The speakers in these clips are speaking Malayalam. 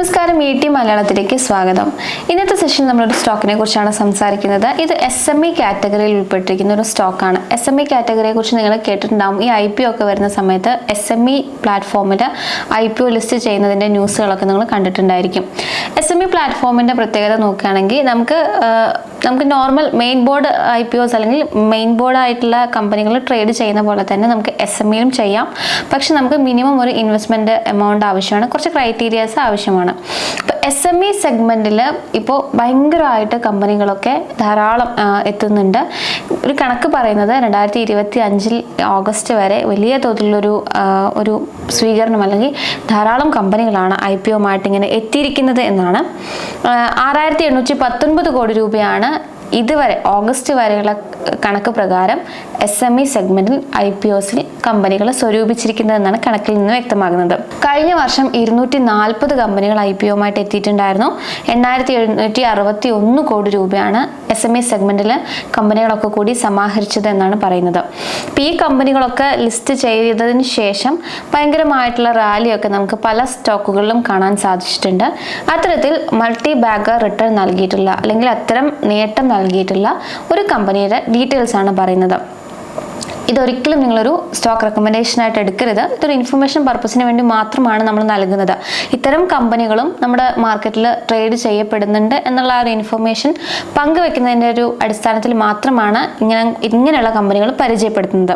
നമസ്കാരം ഇ ടി മലയാളത്തിലേക്ക് സ്വാഗതം. ഇന്നത്തെ സെഷൻ നമ്മളൊരു സ്റ്റോക്കിനെ കുറിച്ചാണ് സംസാരിക്കുന്നത്. ഇത് എസ് എം ഇ കാറ്റഗറിയിൽ ഉൾപ്പെട്ടിരിക്കുന്ന ഒരു സ്റ്റോക്കാണ് എസ് എം ഇ കാറ്റഗറിയെ കുറിച്ച് നിങ്ങൾ കേട്ടിട്ടുണ്ടാവും. ഈ ഐ പി ഒക്കെ വരുന്ന സമയത്ത് എസ് എം ഇ പ്ലാറ്റ്ഫോമിൽ ഐ പി ഒ ലിസ്റ്റ് ചെയ്യുന്നതിന്റെ ന്യൂസുകളൊക്കെ നിങ്ങൾ കണ്ടിട്ടുണ്ടായിരിക്കും. എസ് എം ഇ പ്ലാറ്റ്ഫോമിന്റെ പ്രത്യേകത നോക്കുകയാണെങ്കിൽ നമുക്ക് നമുക്ക് normal main board I P Os അല്ലെങ്കിൽ മെയിൻ ബോർഡ് ആയിട്ടുള്ള കമ്പനികൾ ട്രേഡ് ചെയ്യുന്ന പോലെ തന്നെ നമുക്ക് എസ് എം ഇയിലും ചെയ്യാം. പക്ഷെ നമുക്ക് മിനിമം ഒരു ഇൻവെസ്റ്റ്മെന്റ് എമൗണ്ട് ആവശ്യമാണ്. കുറച്ച് ക്രൈറ്റീരിയാസ് ആവശ്യമാണ്. ഇപ്പോൾ എസ് എം ഇ സെഗ്മെന്റിൽ ഇപ്പോൾ ഭയങ്കരമായിട്ട് കമ്പനികളൊക്കെ ധാരാളം എത്തുന്നുണ്ട്. ഒരു കണക്ക് പറയുന്നത് രണ്ടായിരത്തി ഇരുപത്തി അഞ്ചിൽ ഓഗസ്റ്റ് വരെ വലിയ തോതിലുള്ളൊരു ഒരു സ്വീകരണം അല്ലെങ്കിൽ ധാരാളം കമ്പനികളാണ് ഐ പി ഒമായിട്ട് ഇങ്ങനെ എത്തിയിരിക്കുന്നത് എന്നാണ്. ആറായിരത്തി എണ്ണൂറ്റി പത്തൊൻപത് കോടി രൂപയാണ് ഇതുവരെ ഓഗസ്റ്റ് വരെയുള്ള കണക്ക് പ്രകാരം എസ് എം ഇ സെഗ്മെന്റിൽ ഐ പി ഒസിൽ കമ്പനികൾ സ്വരൂപിച്ചിരിക്കുന്നതെന്നാണ് കണക്കിൽ നിന്ന് വ്യക്തമാകുന്നത്. കഴിഞ്ഞ വർഷം ഇരുന്നൂറ്റി നാൽപ്പത് കമ്പനികൾ ഐ പി ഒമായിട്ട് എത്തിയിട്ടുണ്ടായിരുന്നു. എണ്ണായിരത്തി എഴുന്നൂറ്റി അറുപത്തി ഒന്ന് കോടി രൂപയാണ് എസ് എം ഇ സെഗ്മെന്റിൽ കമ്പനികളൊക്കെ കൂടി സമാഹരിച്ചത് എന്നാണ് പറയുന്നത്. അപ്പോൾ ഈ കമ്പനികളൊക്കെ ലിസ്റ്റ് ചെയ്തതിന് ശേഷം ഭയങ്കരമായിട്ടുള്ള റാലിയൊക്കെ നമുക്ക് പല സ്റ്റോക്കുകളിലും കാണാൻ സാധിച്ചിട്ടുണ്ട്. അത്തരത്തിൽ മൾട്ടി ബാഗർ റിട്ടേൺ നൽകിയിട്ടുള്ള അല്ലെങ്കിൽ അത്തരം നേട്ടം നൽകിയിട്ടുള്ള ഒരു കമ്പനിയുടെ ഡീറ്റെയിൽസ് ആണ് പറയുന്നത്. ഇതൊരിക്കലും നിങ്ങളൊരു സ്റ്റോക്ക് റെക്കമെൻഡേഷൻ ആയിട്ട് എടുക്കരുത്. ഇതൊരു ഇൻഫർമേഷൻ പർപ്പസിന് വേണ്ടി മാത്രമാണ് നമ്മൾ നൽകുന്നത്. ഇത്തരം കമ്പനികളും നമ്മുടെ മാർക്കറ്റിൽ ട്രേഡ് ചെയ്യപ്പെടുന്നുണ്ട് എന്നുള്ള ആ ഒരു ഇൻഫർമേഷൻ പങ്കുവെക്കുന്നതിന്റെ ഒരു അടിസ്ഥാനത്തിൽ മാത്രമാണ് ഇങ്ങനെ ഇങ്ങനെയുള്ള കമ്പനികൾ പരിചയപ്പെടുത്തുന്നത്.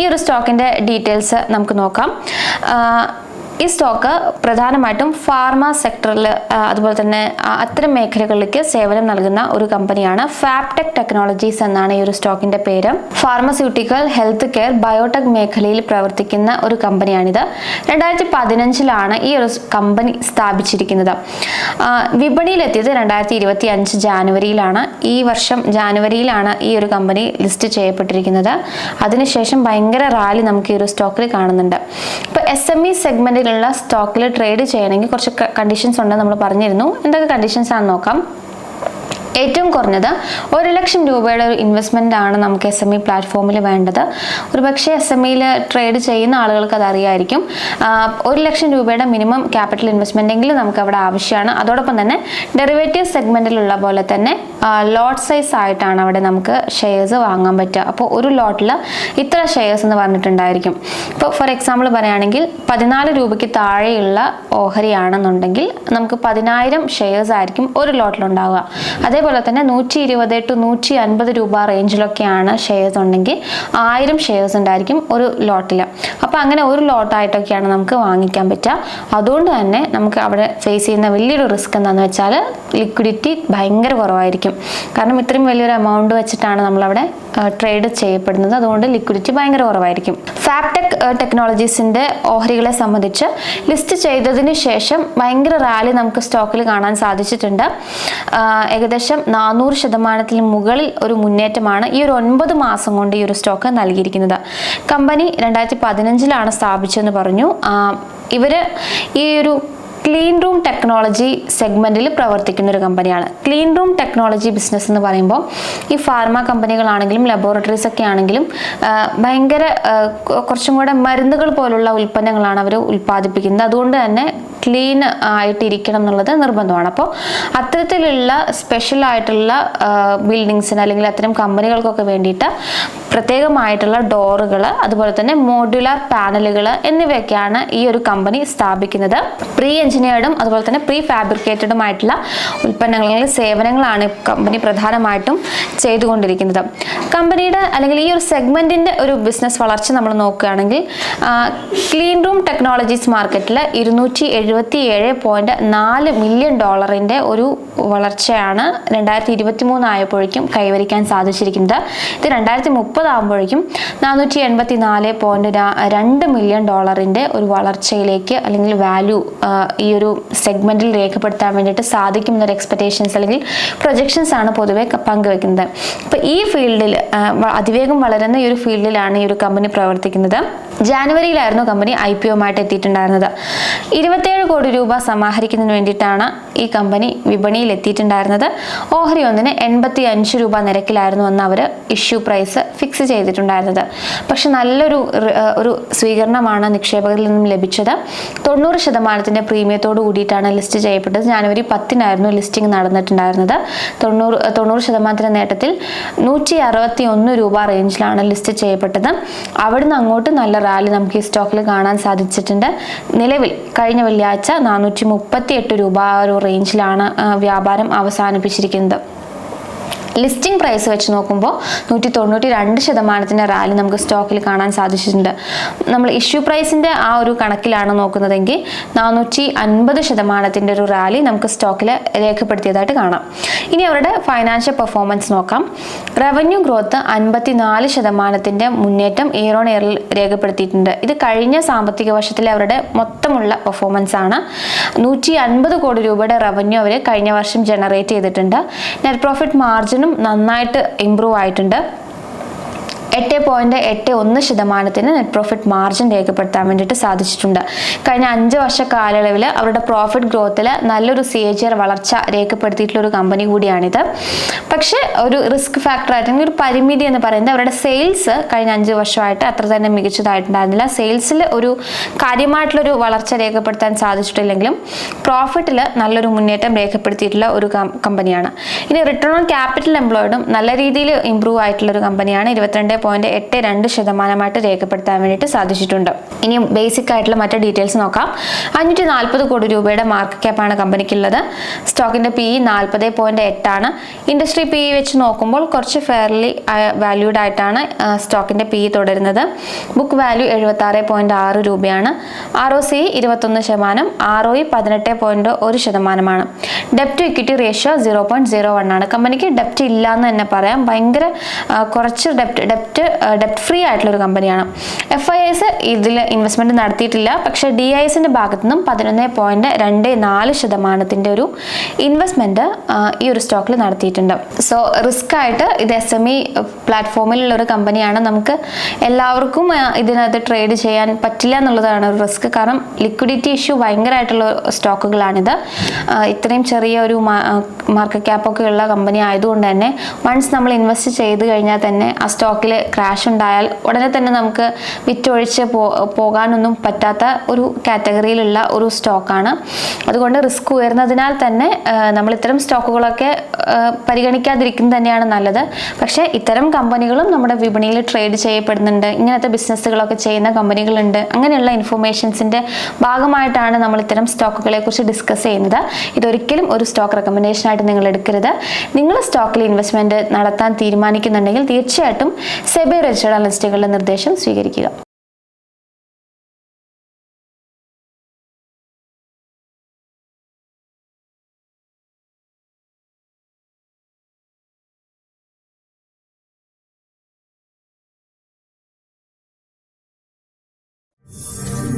ഈ ഒരു സ്റ്റോക്കിന്റെ ഡീറ്റെയിൽസ് നമുക്ക് നോക്കാം. ഈ സ്റ്റോക്ക് പ്രധാനമായിട്ടും ഫാർമ സെക്ടറിൽ അതുപോലെ തന്നെ അത്തരം മേഖലകളിലേക്ക് സേവനം നൽകുന്ന ഒരു കമ്പനിയാണ് ഫാപ്ടെക് ടെക്നോളജീസ് എന്നാണ് ഈ ഒരു സ്റ്റോക്കിന്റെ പേര്. ഫാർമസ്യൂട്ടിക്കൽ ഹെൽത്ത് കെയർ ബയോടെക് മേഖലയിൽ പ്രവർത്തിക്കുന്ന ഒരു കമ്പനിയാണിത്. രണ്ടായിരത്തി പതിനഞ്ചിലാണ് ഈ ഒരു കമ്പനി സ്ഥാപിച്ചിരിക്കുന്നത്. വിപണിയിലെത്തിയത് രണ്ടായിരത്തി ഇരുപത്തി അഞ്ച് ജാനുവരിയിലാണ്. ഈ വർഷം ജാനുവരിയിലാണ് ഈ ഒരു കമ്പനി ലിസ്റ്റ് ചെയ്യപ്പെട്ടിരിക്കുന്നത്. അതിനുശേഷം ഭയങ്കര റാലി നമുക്ക് ഈ ഒരു സ്റ്റോക്കിൽ കാണുന്നുണ്ട്. ഇപ്പോൾ എസ് എം ഇ സെഗ്മെന്റിലുള്ള സ്റ്റോക്കിൽ ട്രേഡ് ചെയ്യണമെങ്കിൽ കുറച്ച് കണ്ടീഷൻസ് ഉണ്ട് നമ്മൾ പറഞ്ഞിരുന്നു. എന്തൊക്കെ കണ്ടീഷൻസ് ആണെന്ന് നോക്കാം? ഏറ്റവും കുറഞ്ഞത് ഒരു ലക്ഷം രൂപയുടെ ഒരു ഇൻവെസ്റ്റ്മെന്റ് ആണ് നമുക്ക് എസ് എം ഇ പ്ലാറ്റ്ഫോമിൽ വേണ്ടത്. ഒരു പക്ഷേ എസ് എം ഇയിൽ ട്രേഡ് ചെയ്യുന്ന ആളുകൾക്ക് അത് അറിയായിരിക്കും ഒരു ലക്ഷം രൂപയുടെ മിനിമം ക്യാപിറ്റൽ ഇൻവെസ്റ്റ്മെന്റ് എങ്കിലും നമുക്ക് അവിടെ ആവശ്യമാണ്. അതോടൊപ്പം തന്നെ ഡെറിവേറ്റീവ് സെഗ്മെന്റിലുള്ള പോലെ തന്നെ ലോട്ട് സൈസ് ആയിട്ടാണ് അവിടെ നമുക്ക് ഷെയർസ് വാങ്ങാൻ പറ്റുക. അപ്പോൾ ഒരു ലോട്ടിൽ ഇത്ര ഷെയർസ് എന്ന് പറഞ്ഞിട്ടുണ്ടായിരിക്കും. ഇപ്പോൾ ഫോർ എക്സാമ്പിൾ പറയുകയാണെങ്കിൽ പതിനാല് രൂപയ്ക്ക് താഴെയുള്ള ഓഹരിയാണെന്നുണ്ടെങ്കിൽ നമുക്ക് പതിനായിരം ഷെയർസ് ആയിരിക്കും ഒരു ലോട്ടിലുണ്ടാവുക അതേപോലെ തന്നെ നൂറ്റി ഇരുപത് ടു നൂറ്റി അൻപത് രൂപ റേഞ്ചിലൊക്കെയാണ് ഷെയർസ് ഉണ്ടെങ്കിൽ ആയിരം ഷെയർസ് ഉണ്ടായിരിക്കും ഒരു ലോട്ടിൽ അപ്പോൾ അങ്ങനെ ഒരു ലോട്ടായിട്ടൊക്കെയാണ് നമുക്ക് വാങ്ങിക്കാൻ പറ്റുക. അതുകൊണ്ട് തന്നെ നമുക്ക് അവിടെ ഫേസ് ചെയ്യുന്ന വലിയൊരു റിസ്ക് എന്താണെന്ന് വെച്ചാൽ ലിക്വിഡിറ്റി ഭയങ്കര കുറവായിരിക്കും. കാരണം ഇത്രയും വലിയൊരു എമൗണ്ട് വെച്ചിട്ടാണ് നമ്മളവിടെ ട്രേഡ് ചെയ്യപ്പെടുന്നത്. അതുകൊണ്ട് ലിക്വിഡിറ്റി ഭയങ്കര കുറവായിരിക്കും. ഫാപ്ടെക് ടെക്നോളജീസിന്റെ ഓഹരികളെ സംബന്ധിച്ച് ലിസ്റ്റ് ചെയ്തതിന് ശേഷം ഭയങ്കര റാലി നമുക്ക് സ്റ്റോക്കിൽ കാണാൻ സാധിച്ചിട്ടുണ്ട്. ആ, ഏകദേശം നാനൂറ് ശതമാനത്തിന് മുകളിൽ ഒരു മുന്നേറ്റമാണ് ഈ ഒരു ഒൻപത് മാസം കൊണ്ട് ഈ ഒരു സ്റ്റോക്ക് നൽകിയിരിക്കുന്നത്. കമ്പനി രണ്ടായിരത്തി പതിനഞ്ചിലാണ് സ്ഥാപിച്ചതെന്ന് പറഞ്ഞു. ഇവർ ഈ ഒരു ക്ലീൻ റൂം ടെക്നോളജി സെഗ്മെന്റിൽ പ്രവർത്തിക്കുന്ന ഒരു കമ്പനിയാണ്. ക്ലീൻ റൂം ടെക്നോളജി ബിസിനസ് എന്ന് പറയുമ്പോൾ ഈ ഫാർമ കമ്പനികളാണെങ്കിലും ലബോറട്ടറീസ് ഒക്കെ ആണെങ്കിലും ഭയങ്കര കുറച്ചും കൂടെ മരുന്നുകൾ പോലുള്ള ഉൽപ്പന്നങ്ങളാണ് അവർ ഉൽപ്പാദിപ്പിക്കുന്നത്. അതുകൊണ്ട് തന്നെ ക്ലീൻ ആയിട്ടിരിക്കണം എന്നുള്ളത് നിർബന്ധമാണ്. അപ്പോൾ അത്തരത്തിലുള്ള സ്പെഷ്യൽ ആയിട്ടുള്ള ബിൽഡിങ്സിന് അല്ലെങ്കിൽ അത്തരം കമ്പനികൾക്കൊക്കെ വേണ്ടിയിട്ട് പ്രത്യേകമായിട്ടുള്ള ഡോറുകൾ അതുപോലെ തന്നെ മോഡുലാർ പാനലുകൾ എന്നിവയൊക്കെയാണ് ഈ ഒരു കമ്പനി സ്ഥാപിക്കുന്നത്. പ്രീ എഞ്ചിനീയർഡും അതുപോലെ തന്നെ പ്രീ ഫാബ്രിക്കേറ്റഡും ആയിട്ടുള്ള ഉൽപ്പന്നങ്ങൾ അല്ലെങ്കിൽ സേവനങ്ങളാണ് കമ്പനി പ്രധാനമായിട്ടും ചെയ്തുകൊണ്ടിരിക്കുന്നത്. കമ്പനിയുടെ അല്ലെങ്കിൽ ഈ ഒരു സെഗ്മെന്റിന്റെ ഒരു ബിസിനസ് വളർച്ച നമ്മൾ നോക്കുകയാണെങ്കിൽ ക്ലീൻ റൂം ടെക്നോളജീസ് മാർക്കറ്റിൽ ഇരുന്നൂറ്റി എഴുപത്തി ഏഴ് പോയിന്റ് നാല് മില്യൺ ഡോളറിന്റെ ഒരു വളർച്ചയാണ് രണ്ടായിരത്തി ഇരുപത്തി മൂന്ന് ആയപ്പോഴേക്കും കൈവരിക്കാൻ സാധിച്ചിരിക്കുന്നത്. ഇത് രണ്ടായിരത്തി മുപ്പത് ആകുമ്പോഴേക്കും നാനൂറ്റി എൺപത്തി നാല് പോയിന്റ് രണ്ട് മില്യൺ ഡോളറിന്റെ ഒരു വളർച്ചയിലേക്ക് അല്ലെങ്കിൽ വാല്യൂ ഈ ഒരു സെഗ്മെന്റിൽ രേഖപ്പെടുത്താൻ വേണ്ടിയിട്ട് സാധിക്കും എന്നൊരു എക്സ്പെക്ടേഷൻസ് അല്ലെങ്കിൽ പ്രൊജക്ഷൻസ് ആണ് പൊതുവെ പങ്കുവെക്കുന്നത്. അപ്പോൾ ഈ ഫീൽഡിൽ അതിവേഗം വളരുന്ന ഈ ഒരു ഫീൽഡിലാണ് ഈ ഒരു കമ്പനി പ്രവർത്തിക്കുന്നത്. ജാനുവരിയിലായിരുന്നു കമ്പനി ഐ പി ഒമായിട്ട് എത്തിയിട്ടുണ്ടായിരുന്നത്. ഇരുപത്തേഴ് കോടി രൂപ സമാഹരിക്കുന്നതിന് വേണ്ടിയിട്ടാണ് ഈ കമ്പനി വിപണിയിൽ എത്തിയിട്ടുണ്ടായിരുന്നത് ഓഹരി ഒന്നിന് എൺപത്തി അഞ്ച് രൂപ നിരക്കിലായിരുന്നു അന്ന് അവർ ഇഷ്യൂ പ്രൈസ് ഫിക്സ് ചെയ്തിട്ടുണ്ടായിരുന്നത്. പക്ഷെ നല്ലൊരു ഒരു സ്വീകരണമാണ് നിക്ഷേപകരിൽ നിന്നും ലഭിച്ചത്. തൊണ്ണൂറ് ശതമാനത്തിന്റെ പ്രീമിയത്തോട് കൂടിയിട്ടാണ് ലിസ്റ്റ് ചെയ്യപ്പെട്ടത്. ജാനുവരി പത്തിനായിരുന്നു ലിസ്റ്റിംഗ് നടന്നിട്ടുണ്ടായിരുന്നത്. തൊണ്ണൂറ് തൊണ്ണൂറ് ശതമാനത്തിന്റെ നേട്ടത്തിൽ നൂറ്റി അറുപത്തി ഒന്ന് രൂപ റേഞ്ചിലാണ് ലിസ്റ്റ് ചെയ്യപ്പെട്ടത്. അവിടുന്ന് അങ്ങോട്ട് നല്ല റാലി നമുക്ക് ഈ സ്റ്റോക്കിൽ കാണാൻ സാധിച്ചിട്ടുണ്ട്. നിലവിൽ കഴിഞ്ഞ വെള്ളിയാഴ്ച നാനൂറ്റി മുപ്പത്തി എട്ട് രൂപ ഒരു റേഞ്ചിലാണ് വ്യാപാരം അവസാനിപ്പിച്ചിരിക്കുന്നത്. ലിസ്റ്റിംഗ് പ്രൈസ് വെച്ച് നോക്കുമ്പോൾ നൂറ്റി തൊണ്ണൂറ്റി രണ്ട് ശതമാനത്തിന്റെ റാലി നമുക്ക് സ്റ്റോക്കിൽ കാണാൻ സാധിച്ചിട്ടുണ്ട്. നമ്മൾ ഇഷ്യൂ പ്രൈസിന്റെ ആ ഒരു കണക്കിലാണ് നോക്കുന്നതെങ്കിൽ നാനൂറ്റി അൻപത് ശതമാനത്തിന്റെ ഒരു റാലി നമുക്ക് സ്റ്റോക്കിൽ രേഖപ്പെടുത്തിയതായിട്ട് കാണാം. ഇനി അവരുടെ ഫൈനാൻഷ്യൽ പെർഫോമൻസ് നോക്കാം. റവന്യൂ ഗ്രോത്ത് അൻപത്തി നാല് ശതമാനത്തിന്റെ മുന്നേറ്റം ഇയർ ഓൺ ഇയറിൽ രേഖപ്പെടുത്തിയിട്ടുണ്ട്. ഇത് കഴിഞ്ഞ സാമ്പത്തിക വർഷത്തിലെ അവരുടെ മൊത്തമുള്ള പെർഫോമൻസ് ആണ്. നൂറ്റി അൻപത് കോടി രൂപയുടെ റവന്യൂ അവർ കഴിഞ്ഞ വർഷം ജനറേറ്റ് ചെയ്തിട്ടുണ്ട്. നെറ്റ് പ്രോഫിറ്റ് മാർജിനും നന്നായിട്ട് ഇമ്പ്രൂവ് ആയിട്ടുണ്ട്. എട്ട് പോയിന്റ് എട്ട് ഒന്ന് ശതമാനത്തിന് നെറ്റ് പ്രോഫിറ്റ് മാർജിൻ രേഖപ്പെടുത്താൻ വേണ്ടിയിട്ട് സാധിച്ചിട്ടുണ്ട്. കഴിഞ്ഞ അഞ്ച് വർഷ കാലയളവിൽ അവരുടെ പ്രോഫിറ്റ് ഗ്രോത്തിൽ നല്ലൊരു സി എ ജി ആർ വളർച്ച രേഖപ്പെടുത്തിയിട്ടുള്ള ഒരു കമ്പനി കൂടിയാണിത്. പക്ഷേ ഒരു റിസ്ക് ഫാക്ടർ ആയിട്ട് ഒരു പരിമിതി എന്ന് പറയുന്നത് അവരുടെ സെയിൽസ് കഴിഞ്ഞ അഞ്ച് വർഷമായിട്ട് അത്ര തന്നെ മികച്ചതായിട്ടുണ്ടായിരുന്നില്ല. സെയിൽസിൽ ഒരു കാര്യമായിട്ടുള്ളൊരു വളർച്ച രേഖപ്പെടുത്താൻ സാധിച്ചിട്ടില്ലെങ്കിലും പ്രോഫിറ്റിൽ നല്ലൊരു മുന്നേറ്റം രേഖപ്പെടുത്തിയിട്ടുള്ള ഒരു കമ്പനിയാണ് ഇനി റിട്ടേൺ ഓൺ ക്യാപിറ്റൽ എംപ്ലോയിഡും നല്ല രീതിയിൽ ഇമ്പ്രൂവ് ആയിട്ടുള്ള ഒരു കമ്പനിയാണ് ഇരുപത്തിരണ്ട് പോയിന്റ് എട്ട് രണ്ട് ശതമാനമായിട്ട് രേഖപ്പെടുത്താൻ വേണ്ടിയിട്ട് സാധിച്ചിട്ടുണ്ട്. ഇനി ബേസിക് ആയിട്ടുള്ള മറ്റു ഡീറ്റെയിൽസ് നോക്കാം. അഞ്ഞൂറ്റി നാൽപ്പത് കോടി രൂപയുടെ മാർക്കറ്റ് ക്യാപ്പാണ് കമ്പനിക്കുള്ളത്. സ്റ്റോക്കിന്റെ പി ഇ നാൽപ്പത് പോയിന്റ് എട്ടാണ് ഇൻഡസ്ട്രി പി ഇ വെച്ച് നോക്കുമ്പോൾ കുറച്ച് ഫെയർലി വാല്യൂഡ് ആയിട്ടാണ് സ്റ്റോക്കിന്റെ പി ഇ തുടരുന്നത്. ബുക്ക് വാല്യൂ എഴുപത്തി ആറ് പോയിന്റ് ആറ് രൂപയാണ്. ആർ ഒ സി ഇരുപത്തൊന്ന് ശതമാനം ആർ ഒ ഇ പതിനെട്ട് പോയിന്റ് ഒരു ശതമാനമാണ്. ഡെപ്റ്റ് equity ratio zero point zero one ആണ്. കമ്പനിക്ക് ഡെപ്റ്റ് ഇല്ല എന്ന് തന്നെ പറയാം. ഭയങ്കര കുറച്ച് ഡെപ്റ്റ് ഡെപ്റ്റ് ഡെപ്റ്റ് ഡെപ്റ്റ് ഫ്രീ ആയിട്ടുള്ള ഒരു കമ്പനിയാണ് എഫ് ഐ എസ് ഇതിൽ ഇൻവെസ്റ്റ്മെന്റ് നടത്തിയിട്ടില്ല. പക്ഷേ ഡി ഐ എസിന്റെ ഭാഗത്തു നിന്നും പതിനൊന്ന് പോയിന്റ് രണ്ട് നാല് ശതമാനത്തിന്റെ ഒരു ഇൻവെസ്റ്റ്മെന്റ് ഈ ഒരു സ്റ്റോക്കിൽ നടത്തിയിട്ടുണ്ട്. സോ റിസ്ക് ആയിട്ട് ഇത് എസ് എം ഇ പ്ലാറ്റ്ഫോമിലുള്ള ഒരു കമ്പനിയാണ് നമുക്ക് എല്ലാവർക്കും ഇതിനകത്ത് ട്രേഡ് ചെയ്യാൻ പറ്റില്ല എന്നുള്ളതാണ് ഒരു റിസ്ക് കാരണം ലിക്വിഡിറ്റി ഇഷ്യൂ ഭയങ്കരമായിട്ടുള്ള സ്റ്റോക്കുകളാണിത് ഇത്രയും ചെറിയ ഒരു മാർക്കറ്റ് ക്യാപ്പൊക്കെ ഉള്ള കമ്പനി ആയതുകൊണ്ട് തന്നെ വൺസ് നമ്മൾ ഇൻവെസ്റ്റ് ചെയ്ത് കഴിഞ്ഞാൽ തന്നെ ആ സ്റ്റോക്കിൽ ക്രാഷ് ഉണ്ടായാൽ ഉടനെ തന്നെ നമുക്ക് വിറ്റൊഴിച്ച് പോകാനൊന്നും പറ്റാത്ത ഒരു കാറ്റഗറിയിലുള്ള ഒരു സ്റ്റോക്കാണ് അതുകൊണ്ട് റിസ്ക് ഉയർന്നതിനാൽ തന്നെ നമ്മൾ ഇത്തരം സ്റ്റോക്കുകളൊക്കെ പരിഗണിക്കാതിരിക്കുന്നത് തന്നെയാണ് നല്ലത്. പക്ഷേ ഇത്തരം കമ്പനികളും നമ്മുടെ വിപണിയിൽ ട്രേഡ് ചെയ്യപ്പെടുന്നുണ്ട്. ഇങ്ങനത്തെ ബിസിനസ്സുകളൊക്കെ ചെയ്യുന്ന കമ്പനികളുണ്ട്. അങ്ങനെയുള്ള ഇൻഫർമേഷൻസിന്റെ ഭാഗമായിട്ടാണ് നമ്മൾ ഇത്തരം സ്റ്റോക്കുകളെ കുറിച്ച് ഡിസ്കസ് ചെയ്യുന്നത്. ഇതൊരിക്കലും ഒരു സ്റ്റോക്ക് റെക്കമെൻഡേഷൻ ആയിട്ട് നിങ്ങൾ എടുക്കരുത്. നിങ്ങൾ സ്റ്റോക്കിൽ ഇൻവെസ്റ്റ്മെന്റ് നടത്താൻ തീരുമാനിക്കുന്നുണ്ടെങ്കിൽ തീർച്ചയായിട്ടും സെബി രജിസ്റ്റേഡ് അനലിസ്റ്റുകളുടെ നിർദ്ദേശം സ്വീകരിക്കുക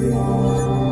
Yeah.